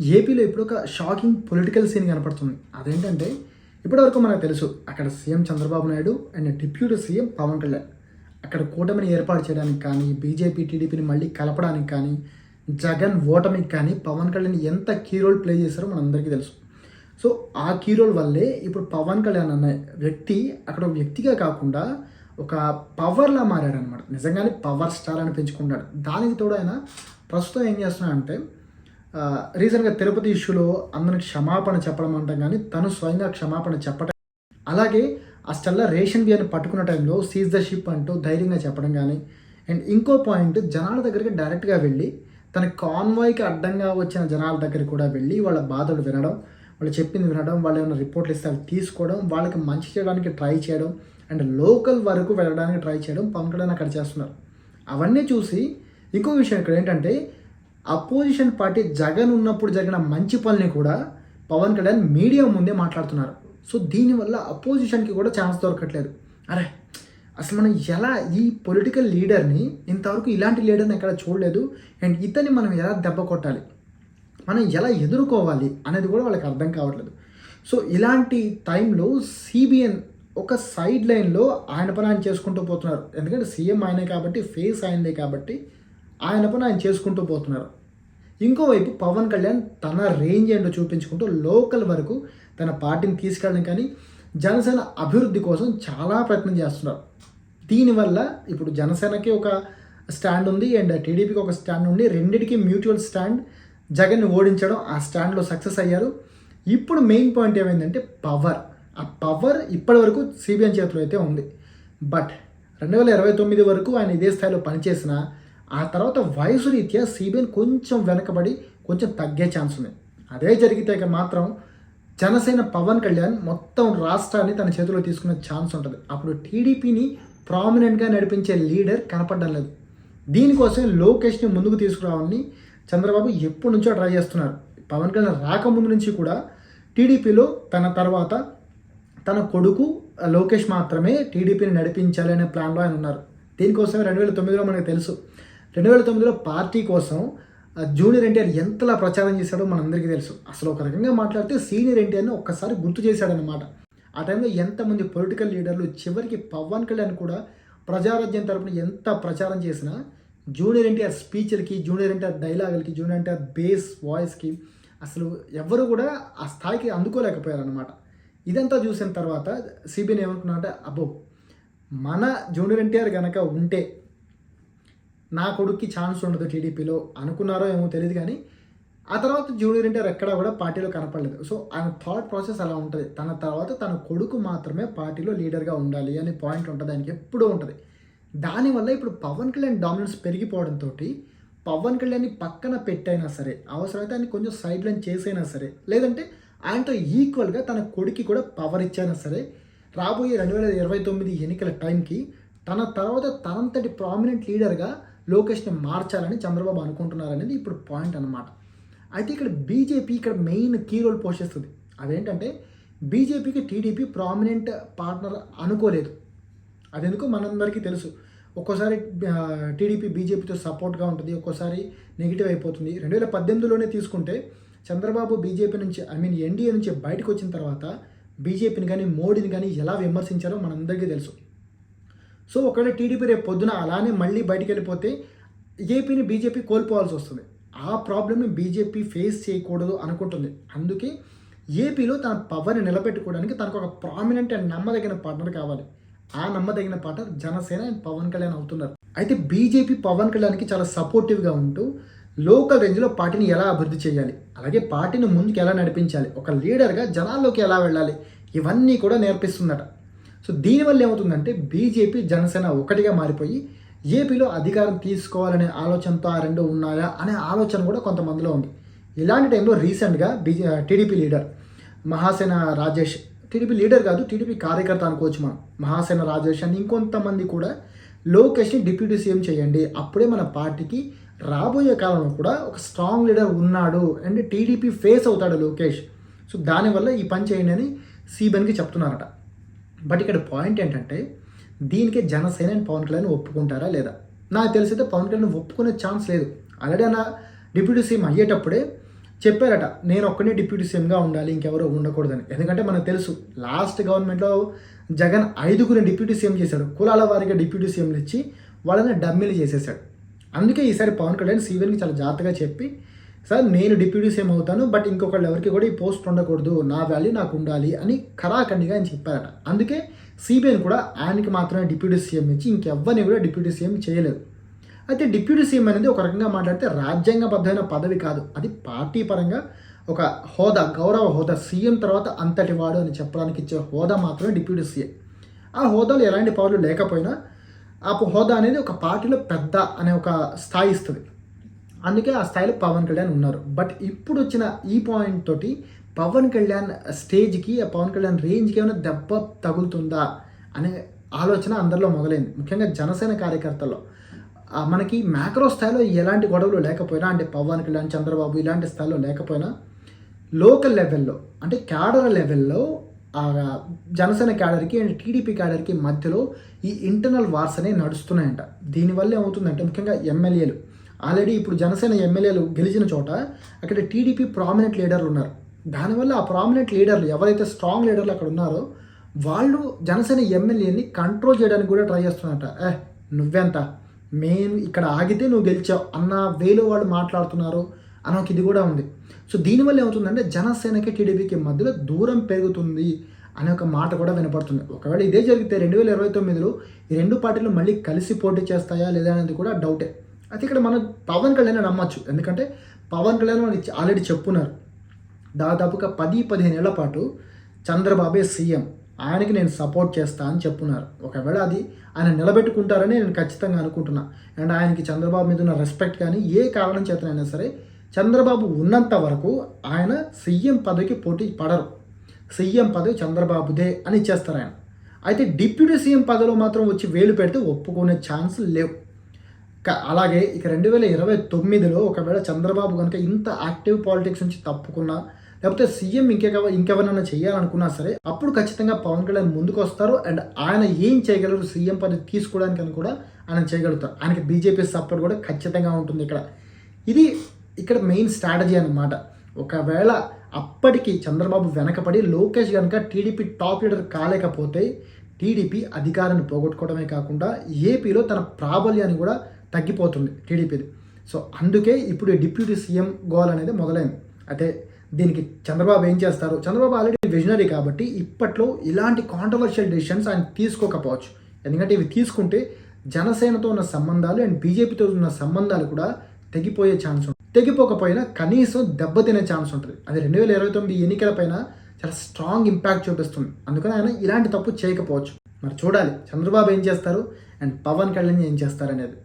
ఏపీలో ఇప్పుడు ఒక షాకింగ్ పొలిటికల్ సీన్ కనపడుతుంది. అదేంటంటే ఇప్పటివరకు మనకు తెలుసు అక్కడ CM Chandrababu Naidu and deputy CM Pawan Kalyan. అక్కడ కూటమిని ఏర్పాటు చేయడానికి కానీ బీజేపీ టీడీపీని మళ్ళీ కలపడానికి కానీ జగన్ ఓటమికి కానీ పవన్ కళ్యాణ్ ఎంత కీ రోల్ ప్లే చేశారో మనందరికీ తెలుసు. సో ఆ కీ రోల్ వల్లే ఇప్పుడు పవన్ కళ్యాణ్ అనే వ్యక్తి అక్కడ ఒక వ్యక్తిగా కాకుండా ఒక పవర్లా మారాడనమాట. నిజంగానే పవర్ స్టార్ అని పెంచుకుంటాడు దానికి తోడు ఆయన ప్రస్తుతం ఏం చేస్తున్నాడంటే రీసెంట్గా తిరుపతి ఇష్యూలో అందరికి క్షమాపణ చెప్పడం అంటాం కానీ తను స్వయంగా క్షమాపణ చెప్పడం అలాగే ఆ రేషన్ బియ్యాన్ని పట్టుకున్న టైంలో సీజ్ ద షిప్ అంటూ ధైర్యంగా చెప్పడం కానీ అండ్ ఇంకో పాయింట్ జనాల దగ్గరికి డైరెక్ట్గా వెళ్ళి తన కాన్వాయ్కి అడ్డంగా వచ్చిన జనాల దగ్గరికి కూడా వెళ్ళి వాళ్ళ బాధలు వినడం వాళ్ళు చెప్పింది వినడం వాళ్ళు ఏమైనా రిపోర్ట్లు ఇస్తే అవి తీసుకోవడం వాళ్ళకి మంచి చేయడానికి ట్రై చేయడం అండ్ లోకల్ వరకు వెళ్ళడానికి ట్రై చేయడం పవన్ కళ్యాణ్ అక్కడ చేస్తున్నారు. అవన్నీ చూసి ఇంకో విషయం ఇక్కడ ఏంటంటే అపోజిషన్ పార్టీ జగన్ ఉన్నప్పుడు జరిగిన మంచి పనుల్ని కూడా పవన్ కళ్యాణ్ మీడియా ముందే మాట్లాడుతున్నారు. సో దీనివల్ల అపోజిషన్కి కూడా ఛాన్స్ దొరకట్లేదు. అరే అసలు మనం ఎలా ఈ పొలిటికల్ లీడర్ని ఇంతవరకు ఇలాంటి లీడర్ని ఎక్కడ చూడలేదు. అండ్ ఇతన్ని మనం ఎలా దెబ్బ కొట్టాలి? మనం ఎలా ఎదుర్కోవాలి? అనేది కూడా వాళ్ళకి అర్థం కావట్లేదు. సో ఇలాంటి టైంలో సిబిఎన్ ఒక సైడ్ లైన్లో ఆయన పని ఆయన చేసుకుంటూ పోతున్నారు. ఎందుకంటే సీఎం ఆయనే కాబట్టి ఫేస్ ఆయనదే కాబట్టి ఆయన పని ఆయన చేసుకుంటూ పోతున్నారు. ఇంకోవైపు పవన్ కళ్యాణ్ తన రేంజ్ ఏంటో చూపించుకుంటూ లోకల్ వరకు తన పార్టీని తీసుకెళ్ళడం కానీ జనసేన అభివృద్ధి కోసం చాలా ప్రయత్నం చేస్తున్నారు. దీనివల్ల ఇప్పుడు జనసేనకి ఒక స్టాండ్ ఉంది అండ్ టీడీపీకి ఒక స్టాండ్ ఉంది. రెండింటికి మ్యూచువల్ స్టాండ్. జగన్ని ఓడించడం ఆ స్టాండ్లో సక్సెస్ అయ్యారు. ఇప్పుడు మెయిన్ పాయింట్ ఏమైందంటే పవర్. ఆ పవర్ ఇప్పటి వరకు సిబిఎన్ చేతిలో అయితే ఉంది. బట్ రెండు వేల ఇరవై తొమ్మిది వరకు ఆయన ఇదే స్థాయిలో పనిచేసిన ఆ తర్వాత వయసు రీత్యా సిబిఎన్ కొంచెం వెనకబడి కొంచెం తగ్గే ఛాన్స్ ఉంది అదే జరిగితే మాత్రం జనసేన పవన్ కళ్యాణ్ మొత్తం రాష్ట్రాన్ని తన చేతిలో తీసుకునే ఛాన్స్ ఉంటుంది. అప్పుడు టీడీపీని ప్రామినెంట్గా నడిపించే లీడర్ కనపడడం లేదు. దీనికోసం లోకేష్ని ముందుకు తీసుకురావాలని చంద్రబాబు ఎప్పటి నుంచో ట్రై చేస్తున్నారు. పవన్ కళ్యాణ్ రాకముందు నుంచి కూడా టీడీపీలో తన తర్వాత తన కొడుకు లోకేష్ మాత్రమే టీడీపీని నడిపించాలి అనే ప్లాన్లో ఆయన ఉన్నారు. దీనికోసమే రెండు వేల తొమ్మిదిలో మనకు తెలుసు. రెండు వేల తొమ్మిదిలో పార్టీ కోసం జూనియర్ ఎన్టీఆర్ ఎంతలా ప్రచారం చేశాడో మనందరికీ తెలుసు. అసలు ఒక రకంగా మాట్లాడితే సీనియర్ ఎన్టీఆర్ని ఒక్కసారి గుర్తు చేశాడనమాట ఆ టైంలో ఎంతమంది పొలిటికల్ లీడర్లు చివరికి పవన్ కళ్యాణ్ కూడా ప్రజారాజ్యం తరపున ఎంత ప్రచారం చేసినా జూనియర్ ఎన్టీఆర్ స్పీచ్లకి జూనియర్ ఎన్టీఆర్ డైలాగులకి జూనియర్ ఎన్టీఆర్ బేస్ వాయిస్కి అసలు ఎవరు కూడా ఆ స్థాయికి అందుకోలేకపోయారనమాట ఇదంతా చూసిన తర్వాత సిబిఎన్ ఏమనుకున్నారంటే అబ్బో మన జూనియర్ ఎన్టీఆర్ కనుక ఉంటే నా కొడుక్కి ఛాన్స్ ఉండదు టీడీపీలో అనుకున్నారో ఏమో తెలియదు కానీ ఆ తర్వాత జూనియర్ ఎన్టీఆర్ ఎక్కడా కూడా పార్టీలో కనపడలేదు. సో ఆయన థాట్ ప్రాసెస్ అలా ఉంటుంది. తన తర్వాత తన కొడుకు మాత్రమే పార్టీలో లీడర్గా ఉండాలి అనే పాయింట్ ఉంటుంది ఆయనకి ఎప్పుడూ ఉంటుంది. దానివల్ల ఇప్పుడు పవన్ కళ్యాణ్ డామినెన్స్ పెరిగిపోవడంతో పవన్ కళ్యాణ్ని పక్కన పెట్టైనా సరే అవసరమైతే ఆయన కొంచెం సైడ్ లైన్ చేసైనా సరే లేదంటే ఆయనతో ఈక్వల్గా తన కొడుకి కూడా పవర్ ఇచ్చైనా సరే రాబోయే రెండు వేల ఇరవై తొమ్మిది ఎన్నికల టైంకి తన తర్వాత తనంతటి ప్రామినెంట్ లీడర్గా లోకేష్ని మార్చాలని చంద్రబాబు అనుకుంటున్నారనేది ఇప్పుడు పాయింట్ అన్నమాట. అయితే ఇక్కడ బీజేపీ ఇక్కడ మెయిన్ కీ రోల్ పోషిస్తుంది. అదేంటంటే బీజేపీకి టీడీపీ ప్రామినెంట్ పార్ట్నర్ అనుకోలేదు. అదెందుకు మనందరికీ తెలుసు. ఒక్కోసారి టీడీపీ బీజేపీతో సపోర్ట్గా ఉంటుంది. ఒక్కోసారి నెగిటివ్ అయిపోతుంది. రెండు వేల పద్దెనిమిదిలోనే తీసుకుంటే చంద్రబాబు బీజేపీ నుంచి ఐ మీన్ ఎన్డీఏ నుంచి బయటకు వచ్చిన తర్వాత బీజేపీని కానీ మోడీని కానీ ఎలా విమర్శించారో మనందరికీ తెలుసు. సో ఒకవేళ టీడీపీ రేపు పొద్దున అలానే మళ్ళీ బయటికి వెళ్ళిపోతే ఏపీని బీజేపీ కోల్పోవాల్సి వస్తుంది. ఆ ప్రాబ్లమ్ని బీజేపీ ఫేస్ చేయకూడదు అనుకుంటుంది. అందుకే ఏపీలో తన పవర్ని నిలబెట్టుకోవడానికి తనకు ఒక ప్రామినెంట్ అండ్ నమ్మదగిన పార్ట్నర్ కావాలి. ఆ నమ్మదగిన పార్ట్నర్ జనసేన అండ్ పవన్ కళ్యాణ్ అవుతున్నారు. అయితే బీజేపీ పవన్ కళ్యాణ్కి చాలా సపోర్టివ్గా ఉంటూ లోకల్ రేంజ్లో పార్టీని ఎలా అభివృద్ధి చేయాలి? అలాగే పార్టీని ముందుకు ఎలా నడిపించాలి? ఒక లీడర్గా జనాల్లోకి ఎలా వెళ్ళాలి? ఇవన్నీ కూడా నేర్పిస్తుందట. సో దీనివల్ల ఏమవుతుందంటే బీజేపీ జనసేన ఒకటిగా మారిపోయి ఏపీలో అధికారం తీసుకోవాలనే ఆలోచనతో ఆ రెండు ఉన్నాయా అనే ఆలోచన కూడా కొంతమందిలో ఉంది. ఇలాంటి టైంలో రీసెంట్గా బీజే TDP leader Mahasena Rajesh TDP leader కాదు టీడీపీ కార్యకర్త అనుకోవచ్చు మనం మహాసేన రాజేష్ అని ఇంకొంతమంది కూడా లోకేష్ని డిప్యూటీ సీఎం చేయండి. అప్పుడే మన పార్టీకి రాబోయే కాలంలో కూడా ఒక స్ట్రాంగ్ లీడర్ ఉన్నాడు అండ్ టీడీపీ ఫేస్ అవుతాడు లోకేష్. సో దానివల్ల ఈ పని చేయండి అని సీబెన్కి చెప్తున్నారట. బట్ ఇక్కడ పాయింట్ ఏంటంటే దీనికి జనసేన అండ్ పవన్ కళ్యాణ్ ఒప్పుకుంటారా లేదా? నాకు తెలిసైతే పవన్ కళ్యాణ్ ఒప్పుకునే ఛాన్స్ లేదు. ఆల్రెడీ అన్న డిప్యూటీ సీఎం అయ్యేటప్పుడే చెప్పారట నేను ఒక్కనే డిప్యూటీ సీఎంగా ఉండాలి ఇంకెవరో ఉండకూడదని. ఎందుకంటే మనకు తెలుసు లాస్ట్ గవర్నమెంట్లో జగన్ ఐదుగురిని డిప్యూటీ సీఎం చేశాడు. కులాల వారిగా డిప్యూటీ సీఎంలు ఇచ్చి వాళ్ళని డమ్మీలు చేసేసాడు అందుకే ఈసారి పవన్ కళ్యాణ్ సీఎంకి చాలా జాగ్రత్తగా చెప్పి సార్ నేను డిప్యూటీ సీఎం అవుతాను బట్ ఇంకొకళ్ళు ఎవరికి కూడా ఈ పోస్ట్ ఉండకూడదు నా వాల్యూ నాకు ఉండాలి అని ఖరాఖండిగా ఆయన చెప్పారట. అందుకే సిబిఐని కూడా ఆయనకి మాత్రమే డిప్యూటీ సీఎం ఇచ్చి ఇంకెవ్వరిని కూడా డిప్యూటీ సీఎం చేయలేదు. అయితే డిప్యూటీ సీఎం అనేది ఒక రకంగా మాట్లాడితే రాజ్యాంగబద్ధమైన పదవి కాదు. అది పార్టీ పరంగా ఒక హోదా గౌరవ హోదా సీఎం తర్వాత అంతటి వాడు అని చెప్పడానికి ఇచ్చే హోదా మాత్రమే డిప్యూటీ సీఎం. ఆ హోదాలో ఎలాంటి పవర్లు లేకపోయినా ఆ హోదా అనేది ఒక పార్టీలో పెద్ద అనే ఒక స్థాయి ఇస్తుంది. అందుకే ఆ స్థాయిలో పవన్ కళ్యాణ్ ఉన్నారు. బట్ ఇప్పుడు వచ్చిన ఈ పాయింట్ తోటి పవన్ కళ్యాణ్ స్టేజ్కి ఆ పవన్ కళ్యాణ్ రేంజ్కి ఏమైనా దెబ్బ తగులుతుందా అనే ఆలోచన అందరిలో మొదలైంది. ముఖ్యంగా జనసేన కార్యకర్తల్లో. మనకి మ్యాక్రో స్థాయిలో ఎలాంటి గొడవలు లేకపోయినా అంటే పవన్ కళ్యాణ్ చంద్రబాబు ఇలాంటి స్థాయిలో లేకపోయినా లోకల్ లెవెల్లో అంటే క్యాడర్ లెవెల్లో జనసేన క్యాడర్కి అండ్ టీడీపీ క్యాడర్కి మధ్యలో ఈ ఇంటర్నల్ వార్స్ అనేవి నడుస్తున్నాయంట. దీనివల్ల ఏమవుతుందంటే ముఖ్యంగా ఎమ్మెల్యేలు ఆల్రెడీ ఇప్పుడు జనసేన ఎమ్మెల్యేలు గెలిచిన చోట అక్కడ టీడీపీ ప్రామినెంట్ లీడర్లు ఉన్నారు. దానివల్ల ఆ ప్రామినెంట్ లీడర్లు ఎవరైతే స్ట్రాంగ్ లీడర్లు అక్కడ ఉన్నారో వాళ్ళు జనసేన ఎమ్మెల్యేని కంట్రోల్ చేయడానికి కూడా ట్రై చేస్తున్నారట. ఏ నువ్వెంత? మేము ఇక్కడ ఆగితే నువ్వు గెలిచావు అన్న వేలు వాళ్ళు మాట్లాడుతున్నారు అని ఒక ఇది కూడా ఉంది. సో దీనివల్ల ఏమవుతుందంటే జనసేనకి టీడీపీకి మధ్యలో దూరం పెరుగుతుంది అనే ఒక మాట కూడా వినపడుతుంది. ఒకవేళ ఇదే జరిగితే రెండు వేల ఇరవై తొమ్మిదిలో ఈ రెండు పార్టీలు మళ్ళీ కలిసి పోటీ చేస్తాయా లేదా అనేది కూడా డౌటే అయితే ఇక్కడ మనం పవన్ కళ్యాణ్ నమ్మచ్చు. ఎందుకంటే పవన్ కళ్యాణ్ ఆల్రెడీ చెప్పున్నారు. దాదాపుగా పది పదిహేను ఏళ్ళ పాటు చంద్రబాబే సీఎం. ఆయనకి నేను సపోర్ట్ చేస్తా అని చెప్పున్నారు. ఒకవేళ అది ఆయన నిలబెట్టుకుంటారని నేను ఖచ్చితంగా అనుకుంటున్నా. అండ్ ఆయనకి చంద్రబాబు మీద ఉన్న రెస్పెక్ట్ కానీ ఏ కారణం చేతనైనా సరే చంద్రబాబు ఉన్నంత వరకు ఆయన సీఎం పదవికి పోటీ పడరు. సీఎం పదవి చంద్రబాబుదే అని ఇచ్చేస్తారు ఆయన. అయితే డిప్యూటీ సీఎం పదవిలో మాత్రం వచ్చి వేలు పెడితే ఒప్పుకునే ఛాన్స్ లేవు. అలాగే ఇక రెండు వేల ఇరవై తొమ్మిదిలో ఒకవేళ చంద్రబాబు కనుక ఇంత యాక్టివ్ పాలిటిక్స్ నుంచి తప్పుకున్నా లేకపోతే సీఎం ఇంకెవ ఇంకెవరైనా చేయాలనుకున్నా సరే అప్పుడు ఖచ్చితంగా పవన్ కళ్యాణ్ ముందుకు వస్తారు అండ్ ఆయన ఏం చేయగలరు సీఎం పని తీసుకోవడానికి అని కూడా ఆయన చేయగలుగుతారు. ఆయనకి బీజేపీ సపోర్ట్ కూడా ఖచ్చితంగా ఉంటుంది ఇక్కడ. ఇది ఇక్కడ మెయిన్ స్ట్రాటజీ అనమాట ఒకవేళ అప్పటికి చంద్రబాబు వెనకపడి లోకేష్ కనుక టీడీపీ టాప్ లీడర్ కాలేకపోతే టీడీపీ అధికారాన్ని పోగొట్టుకోవడమే కాకుండా ఏపీలో తన ప్రాబల్యాన్ని కూడా తగ్గిపోతుంది టీడీపీది. సో అందుకే ఇప్పుడు డిప్యూటీ సీఎం గోల్ అనేది మొదలైంది. అయితే దీనికి చంద్రబాబు ఏం చేస్తారు? చంద్రబాబు ఆల్రెడీ విజనరీ కాబట్టి ఇప్పట్లో ఇలాంటి కాంట్రవర్షియల్ డెసిషన్స్ ఆయన తీసుకోకపోవచ్చు. ఎందుకంటే ఇవి తీసుకుంటే జనసేనతో ఉన్న సంబంధాలు అండ్ బీజేపీతో ఉన్న సంబంధాలు కూడా తెగిపోయే ఛాన్స్ ఉంటుంది. తెగిపోకపోయినా కనీసం దెబ్బతినే ఛాన్స్ ఉంటుంది. అది రెండు వేల ఇరవై తొమ్మిది ఎన్నికలపైన చాలా స్ట్రాంగ్ ఇంపాక్ట్ చూపిస్తుంది. అందుకని ఆయన ఇలాంటి తప్పు చేయకపోవచ్చు. మరి చూడాలి. చంద్రబాబు ఏం చేస్తారు? అండ్ పవన్ కళ్యాణ్ ఏం చేస్తారు అనేది.